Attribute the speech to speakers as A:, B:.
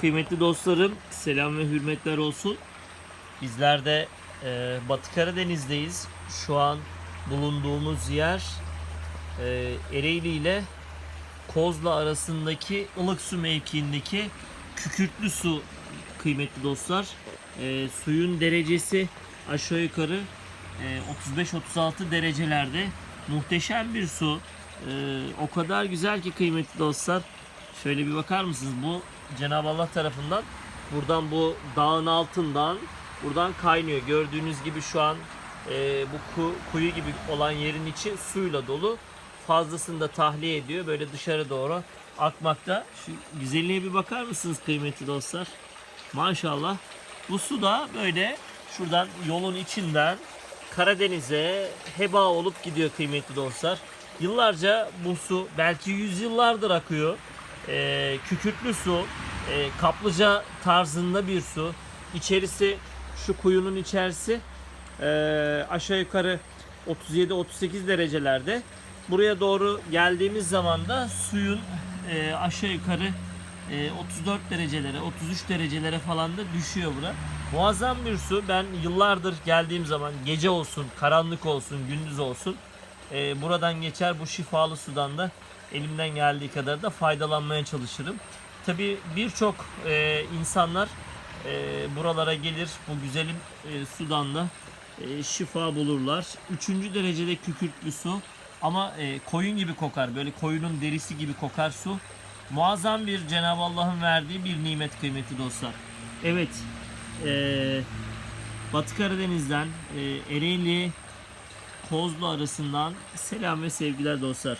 A: Kıymetli dostlarım, selam ve hürmetler olsun. Bizler de e, Batı Karadeniz'deyiz. Şu an bulunduğumuz yer e, Ereğli ile Kozlu arasındaki Ilıksu mevkiindeki Kükürtlü Su kıymetli dostlar. E, suyun derecesi aşağı yukarı e, 35-36 derecelerde. Muhteşem bir su. E, o kadar güzel ki kıymetli dostlar. Şöyle bir bakar mısınız? Bu Cenab-ı Allah tarafından buradan bu dağın altından buradan kaynıyor. Gördüğünüz gibi şu an e, bu ku- kuyu gibi olan yerin içi suyla dolu. Fazlasını da tahliye ediyor. Böyle dışarı doğru akmakta. Şu güzelliğe bir bakar mısınız kıymetli dostlar? Maşallah. Bu su da böyle şuradan yolun içinden Karadeniz'e heba olup gidiyor kıymetli dostlar. Yıllarca bu su belki yüzyıllardır akıyor. Ee, kükürtlü su, e, kaplıca tarzında bir su. İçerisi şu kuyunun içerisi e, aşağı yukarı 37-38 derecelerde. Buraya doğru geldiğimiz zaman da suyun e, aşağı yukarı e, 34 derecelere, 33 derecelere falan da düşüyor bura. Muazzam bir su. Ben yıllardır geldiğim zaman gece olsun, karanlık olsun, gündüz olsun e, buradan geçer bu şifalı sudan da elimden geldiği kadar da faydalanmaya çalışırım. Tabi birçok e, insanlar e, buralara gelir bu güzelim e, sudan da e, şifa bulurlar. Üçüncü derecede kükürtlü su ama e, koyun gibi kokar. Böyle koyunun derisi gibi kokar su. Muazzam bir Cenab-ı Allah'ın verdiği bir nimet kıymetli dostlar. Evet. e, Batı Karadeniz'den e, Ereğli Kozlu arasından selam ve sevgiler dostlar.